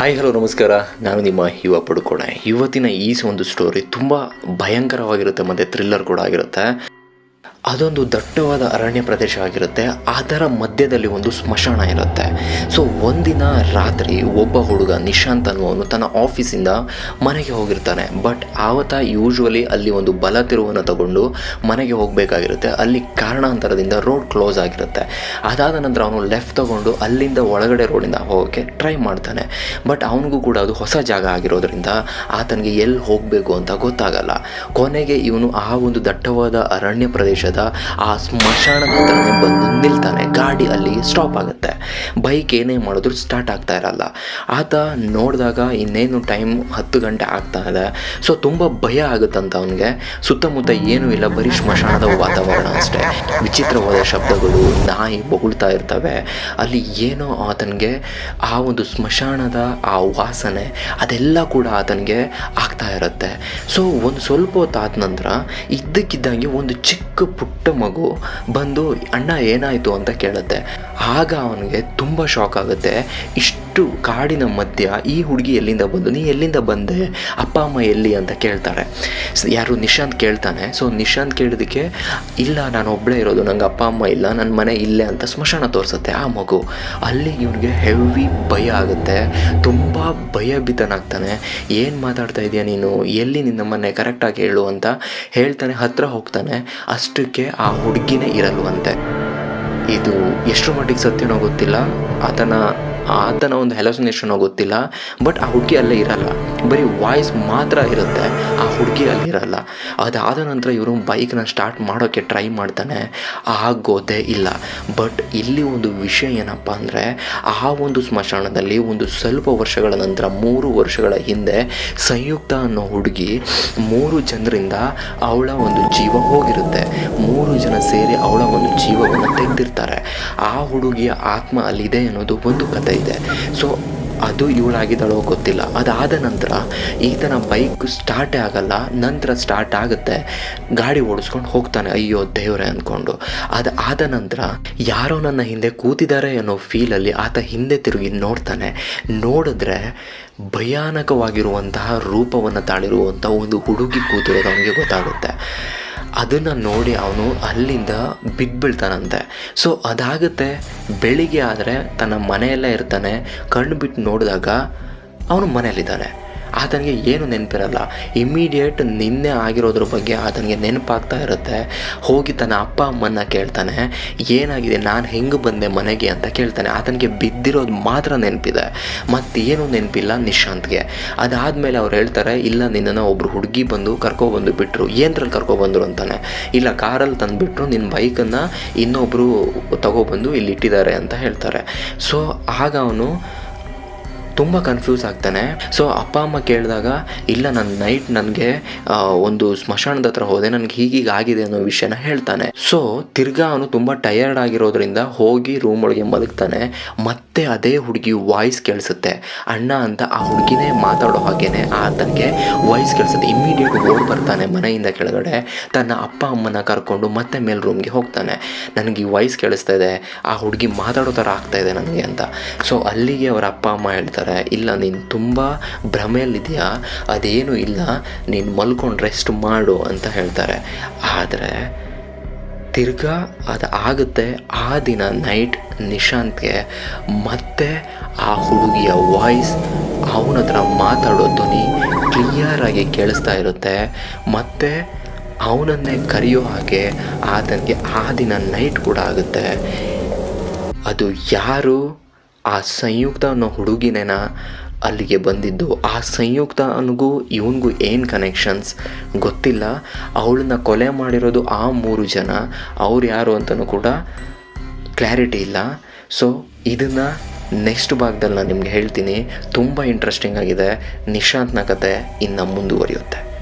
Hi, hello, ನಮಸ್ಕಾರ. ನಾನು ನಿಮ್ಮ ಯುವ ಪಡುಕೋಣೆ. ಇವತ್ತಿನ ಈ ಒಂದು ಸ್ಟೋರಿ ತುಂಬ ಭಯಂಕರವಾಗಿರುತ್ತೆ, ಮತ್ತು ಥ್ರಿಲ್ಲರ್ ಕೂಡ ಆಗಿರುತ್ತೆ. ಅದೊಂದು ದಟ್ಟವಾದ ಅರಣ್ಯ ಪ್ರದೇಶ ಆಗಿರುತ್ತೆ. ಅದರ ಮಧ್ಯದಲ್ಲಿ ಒಂದು ಸ್ಮಶಾನ ಇರುತ್ತೆ. ಸೊ ಒಂದಿನ ರಾತ್ರಿ ಒಬ್ಬ ಹುಡುಗ ನಿಶಾಂತ್ ಅನ್ನುವನು ತನ್ನ ಆಫೀಸಿಂದ ಮನೆಗೆ ಹೋಗಿರ್ತಾನೆ. ಬಟ್ ಆವತ್ತ ಯೂಶ್ವಲಿ ಅಲ್ಲಿ ಒಂದು ಬಲ ತಿರುವನ್ನು ತಗೊಂಡು ಮನೆಗೆ ಹೋಗಬೇಕಾಗಿರುತ್ತೆ. ಅಲ್ಲಿ ಕಾರಣಾಂತರದಿಂದ ರೋಡ್ ಕ್ಲೋಸ್ ಆಗಿರುತ್ತೆ. ಅದಾದ ನಂತರ ಅವನು ಲೆಫ್ಟ್ ತಗೊಂಡು ಅಲ್ಲಿಂದ ಒಳಗಡೆ ರೋಡಿಂದ ಹೋಗೋಕ್ಕೆ ಟ್ರೈ ಮಾಡ್ತಾನೆ. ಬಟ್ ಅವನಿಗೂ ಕೂಡ ಅದು ಹೊಸ ಜಾಗ ಆಗಿರೋದ್ರಿಂದ ಆತನಿಗೆ ಎಲ್ಲಿ ಹೋಗಬೇಕು ಅಂತ ಗೊತ್ತಾಗಲ್ಲ. ಕೊನೆಗೆ ಇವನು ಆ ಒಂದು ದಟ್ಟವಾದ ಅರಣ್ಯ ಆ ಸ್ಮಶಾನದ ಹತ್ರನೇ ಬಂದು ನಿಲ್ತಾನೆ. ಗಾಡಿ ಅಲ್ಲಿ ಸ್ಟಾಪ್ ಆಗುತ್ತೆ. ಬೈಕ್ ಏನೇ ಮಾಡಿದ್ರು ಸ್ಟಾರ್ಟ್ ಆಗ್ತಾ ಇರಲ್ಲ. ಆತ ನೋಡಿದಾಗ ಇನ್ನೇನು ಟೈಮ್ ಹತ್ತು ಗಂಟೆ ಆಗ್ತಾ ಇದೆ. ಸೊ ತುಂಬ ಭಯ ಆಗುತ್ತಂತ ಅವನಿಗೆ. ಸುತ್ತಮುತ್ತ ಏನೂ ಇಲ್ಲ. ಬರೀ ಸ್ಮಶಾನದ ವಾತಾವರಣ ಅಷ್ಟೇ. ವಿಚಿತ್ರವಾದ ಶಬ್ದಗಳು, ನಾಯಿ ಬೊಗಳ್ತಾ ಇರ್ತವೆ. ಅಲ್ಲಿ ಏನೋ ಆತನಿಗೆ ಆ ಒಂದು ಸ್ಮಶಾನದ ಆ ವಾಸನೆ, ಅದೆಲ್ಲ ಕೂಡ ಆತನಿಗೆ ಆಗ್ತಾ ಇರುತ್ತೆ. ಸೊ ಒಂದು ಸ್ವಲ್ಪ ಹೊತ್ತು ಆದ ನಂತರ ಇದ್ದಕ್ಕಿದ್ದಂಗೆ ಒಂದು ಚಿಕ್ಕ ಪುಟ್ಟ ಮಗು ಬಂದು ಅಣ್ಣ ಏನಾಯಿತು? ಅಂತ ಕೇಳುತ್ತೆ. ಆಗ ಅವನಿಗೆ ತುಂಬ ಶಾಕ್ ಆಗುತ್ತೆ. ಇಷ್ಟು ಕಾಡಿನ ಮಧ್ಯ ಈ ಹುಡುಗಿ ಎಲ್ಲಿಂದ ಬಂದು, ನೀ ಎಲ್ಲಿಂದ ಬಂದೆ? ಅಪ್ಪ, ಅಮ್ಮ ಎಲ್ಲಿ? ಅಂತ ಕೇಳ್ತಾರೆ. ಯಾರು? ನಿಶಾಂತ್ ಕೇಳ್ತಾನೆ. ಸೊ, ನಿಶಾಂತ್ ಕೇಳಿದಕ್ಕೆ ಇಲ್ಲ, ನಾನು ಒಬ್ಬಳೇ ಇರೋದು. ನಂಗೆ ಅಪ್ಪ, ಅಮ್ಮ ಇಲ್ಲ. ನನ್ನ ಮನೆ ಇಲ್ಲೇ ಅಂತ ಸ್ಮಶಾನ ತೋರಿಸುತ್ತೆ ಆ ಮಗು. ಅಲ್ಲಿ ಇವನಿಗೆ ಹೆವಿ ಭಯ ಆಗುತ್ತೆ. ತುಂಬ ಭಯಭೀತನಾಗ್ತಾನೆ ಏನು ಮಾತಾಡ್ತಾ ಇದೆಯಾ ನೀನು? ಎಲ್ಲಿ ನಿನ್ನ ಮನೆ? ಕರೆಕ್ಟಾಗಿ ಹೇಳು ಅಂತ ಹೇಳ್ತಾನೆ. ಹತ್ರ ಹೋಗ್ತಾನೆ. ಅಷ್ಟಕ್ಕೆ ಆ ಹುಡುಗಿನೇ ಇರಲ್ವಂತೆ. ಇದು ಎಷ್ಟು ಮಟ್ಟಿಗೆ ಸತ್ಯನೋ ಗೊತ್ತಿಲ್ಲ. ಆತನ ಆತನ ಒಂದು ಹೆಲೋಸಿನೇಷನ್ ಗೊತ್ತಿಲ್ಲ ಬಟ್ ಆ ಹುಡುಗಿ ಅಲ್ಲೇ ಇರಲ್ಲ. ಬರೀ ವಾಯ್ಸ್ ಮಾತ್ರ ಇರುತ್ತೆ, ಆ ಹುಡುಗಿ ಅಲ್ಲಿ ಇರಲ್ಲ. ಅದಾದ ನಂತರ ಇವರು ಬೈಕ್ನ ಸ್ಟಾರ್ಟ್ ಮಾಡೋಕ್ಕೆ ಟ್ರೈ ಮಾಡ್ತಾನೆ ಆಗೋದೇ ಇಲ್ಲ. ಬಟ್ ಇಲ್ಲಿ ಒಂದು ವಿಷಯ ಏನಪ್ಪ ಅಂದರೆ, ಆ ಒಂದು ಸ್ಮಶಾನದಲ್ಲಿ ಒಂದು ಸ್ವಲ್ಪ ವರ್ಷಗಳ ನಂತರ, ಮೂರು ವರ್ಷಗಳ ಹಿಂದೆ ಸಂಯುಕ್ತ ಅನ್ನೋ ಹುಡುಗಿ ಮೂರು ಜನರಿಂದ ಅವಳ ಒಂದು ಜೀವ ಹೋಗಿರುತ್ತೆ. ಮೂರು ಜನ ಸೇರಿ ಅವಳ ಒಂದು ಜೀವವನ್ನು ತೆಗೆದಿರ್ತಾರೆ. ಆ ಹುಡುಗಿಯ ಆತ್ಮ ಅಲ್ಲಿದೆ ಅನ್ನೋದು ಒಂದು ಕತೆ. ಇದೆ. ಸೊ ಅದು ಇವಳಾಗಿದ್ದಾಳೋ ಗೊತ್ತಿಲ್ಲ. ಅದಾದ ನಂತರ ಈತನ ಬೈಕ್ ಸ್ಟಾರ್ಟೇ ಆಗಲ್ಲ. ನಂತರ ಸ್ಟಾರ್ಟ್ ಆಗುತ್ತೆ. ಗಾಡಿ ಓಡಿಸ್ಕೊಂಡು ಹೋಗ್ತಾನೆ. ಅಯ್ಯೋ, ದೇವ್ರೆ ಅಂದ್ಕೊಂಡು ಅದು, ಆದ ನಂತರ ಯಾರೋ ನನ್ನ ಹಿಂದೆ ಕೂತಿದ್ದಾರೆ ಅನ್ನೋ ಫೀಲಲ್ಲಿ ಆತ ಹಿಂದೆ ತಿರುಗಿ ನೋಡ್ತಾನೆ. ನೋಡಿದ್ರೆ ಭಯಾನಕವಾಗಿರುವಂತಹ ರೂಪವನ್ನು ತಾಳಿರುವಂಥ ಒಂದು ಹುಡುಗಿ ಕೂತಿರೋದು ಅವನಿಗೆ ಗೊತ್ತಾಗುತ್ತೆ. ಅದನ್ನು ನೋಡಿ ಅವನು ಅಲ್ಲಿಂದ ಬಿದ್ದುಬೀಳ್ತಾನಂತೆ ಸೊ ಅದಾಗುತ್ತೆ. ಬೆಳಿಗ್ಗೆ ಆದರೆ ತನ್ನ ಮನೆಯಲ್ಲೇ ಇರ್ತಾನೆ. ಕಣ್ಣು ಬಿಟ್ಟು ನೋಡಿದಾಗ ಅವನು ಮನೆಯಲ್ಲಿದ್ದಾನೆ. ಆತನಿಗೆ ಏನು ನೆನಪಿರಲ್ಲ. ಇಮಿಡಿಯೇಟ್ ನಿನ್ನೆ ಆಗಿರೋದ್ರ ಬಗ್ಗೆ ಆತನಿಗೆ ನೆನಪಾಗ್ತಾ ಇರುತ್ತೆ. ಹೋಗಿ ತನ್ನ ಅಪ್ಪ ಅಮ್ಮನ್ನ ಕೇಳ್ತಾನೆ, ಏನಾಗಿದೆ? ನಾನು ಹೆಂಗೆ ಬಂದೆ ಮನೆಗೆ? ಅಂತ ಕೇಳ್ತಾನೆ. ಆತನಿಗೆ ಬಿದ್ದಿರೋದು ಮಾತ್ರ ನೆನಪಿದೆ. ಮತ್ತೇನು ನೆನಪಿಲ್ಲ ನಿಶಾಂತ್ಗೆ. ಅದಾದಮೇಲೆ ಅವ್ರು ಹೇಳ್ತಾರೆ, ಇಲ್ಲ, ನಿನ್ನನ್ನು ಒಬ್ಬರು ಹುಡುಗಿ ಬಂದು ಕರ್ಕೊಬಂದು ಬಿಟ್ಟರು ಏನ್ರಲ್ಲಿ ಕರ್ಕೊಬಂದರು? ಅಂತಾನೆ. ಇಲ್ಲ, ಕಾರಲ್ಲಿ ತಂದುಬಿಟ್ರು. ನಿನ್ನ ಬೈಕನ್ನು ಇನ್ನೊಬ್ಬರು ತಗೊಬಂದು ಇಲ್ಲಿ ಇಟ್ಟಿದ್ದಾರೆ ಅಂತ ಹೇಳ್ತಾರೆ. ಸೊ ಆಗ ಅವನು ತುಂಬ ಕನ್ಫ್ಯೂಸ್ ಆಗ್ತಾನೆ. ಸೊ ಅಪ್ಪ, ಅಮ್ಮ ಕೇಳಿದಾಗ, ಇಲ್ಲ, ನಾನು ನೈಟ್ ನನಗೆ ಒಂದು ಸ್ಮಶಾನದ ಹತ್ರ ಹೋದೆ, ನನಗೆ ಹೀಗೀಗೆ ಆಗಿದೆ ಅನ್ನೋ ವಿಷಯನ ಹೇಳ್ತಾನೆ. ಸೊ ತಿರ್ಗಾ ಅವನು ತುಂಬ ಟಯರ್ಡ್ ಆಗಿರೋದ್ರಿಂದ ಹೋಗಿ ರೂಮ್ ಒಳಗೆ ಮಲಗ್ತಾನೆ. ಮತ್ತೆ ಅದೇ ಹುಡುಗಿ ವಾಯ್ಸ್ ಕೇಳಿಸುತ್ತೆ. ಅಣ್ಣ ಅಂತ ಆ ಹುಡುಗಿನೇ ಮಾತಾಡೋ ಹಾಗೇನೆ, ಆತನಿಗೆ ವಾಯ್ಸ್ ಕೇಳಿಸುತ್ತೆ. ಇಮ್ಮಿಡಿಯೇಟ್ ಓಡ್ ಬರ್ತಾನೆ ಮನೆಯಿಂದ ಕೆಳಗಡೆ. ತನ್ನ ಅಪ್ಪ, ಅಮ್ಮನ ಕರ್ಕೊಂಡು ಮತ್ತೆ ಮೇಲ್ ರೂಮ್ಗೆ ಹೋಗ್ತಾನೆ. ನನಗೆ ಈ ವಾಯ್ಸ್ ಕೇಳಿಸ್ತಾ ಇದೆ. ಆ ಹುಡುಗಿ ಮಾತಾಡೋ ಥರ ಆಗ್ತಾ ಇದೆ ನನಗೆ ಅಂತ. ಸೊ ಅಲ್ಲಿಗೆ ಅವರ ಅಪ್ಪ, ಅಮ್ಮ ಹೇಳ್ತಾರೆ ಇಲ್ಲ, ನೀನು ತುಂಬ ಭ್ರಮೆಯಲ್ಲಿದೆಯಾ ಅದೇನು ಇಲ್ಲ, ನೀನು ಮಲ್ಕೊಂಡು ರೆಸ್ಟ್ ಮಾಡು ಅಂತ ಹೇಳ್ತಾರೆ. ಆದರೆ ತಿರ್ಗಾ ಅದು ಆಗುತ್ತೆ ಆ ದಿನ ನೈಟ್ ನಿಶಾಂತ್ಗೆ ಮತ್ತೆ ಆ ಹುಡುಗಿಯ ವಾಯ್ಸ್ ಅವನ ಹತ್ರ ಮಾತಾಡೋ ಧ್ವನಿ ಕ್ಲಿಯರಾಗಿ ಕೇಳಿಸ್ತಾ ಇರುತ್ತೆ. ಮತ್ತು ಅವನನ್ನೇ ಕರೆಯೋ ಹಾಗೆ ಆತನಿಗೆ ಆ ದಿನ ನೈಟ್ ಕೂಡ ಆಗುತ್ತೆ. ಅದು ಯಾರು? ಆ ಸಂಯುಕ್ತ ಅನ್ನೋ ಹುಡುಗಿನೇನ ಅಲ್ಲಿಗೆ ಬಂದಿದ್ದು. ಆ ಸಂಯುಕ್ತ ಅನಗೂ ಇವನಿಗೂ ಏನು ಕನೆಕ್ಷನ್ಸ್ ಗೊತ್ತಿಲ್ಲ. ಅವಳನ್ನ ಕೊಲೆ ಮಾಡಿರೋದು ಆ ಮೂರು ಜನ. ಅವ್ರು ಯಾರು ಅಂತಲೂ ಕೂಡ ಕ್ಲಾರಿಟಿ ಇಲ್ಲ. ಸೊ ಇದನ್ನು ನೆಕ್ಸ್ಟ್ ಭಾಗದಲ್ಲಿ ನಾನು ನಿಮ್ಗೆ ಹೇಳ್ತೀನಿ. ತುಂಬ ಇಂಟ್ರೆಸ್ಟಿಂಗ್ ಆಗಿದೆ. ನಿಶಾಂತ್ನ ಕತೆ ಇನ್ನು ಮುಂದುವರಿಯುತ್ತೆ.